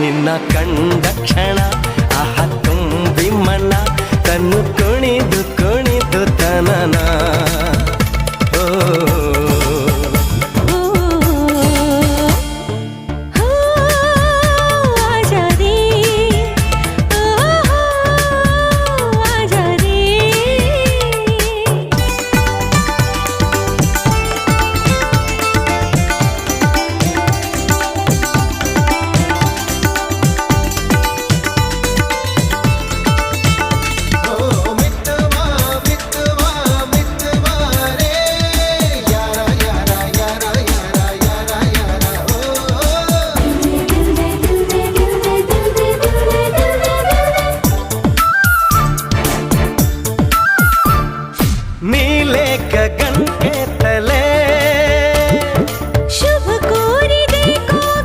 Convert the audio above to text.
ನಿನ್ನ ಕಂಡ ಕ್ಷಣ. నీ లేక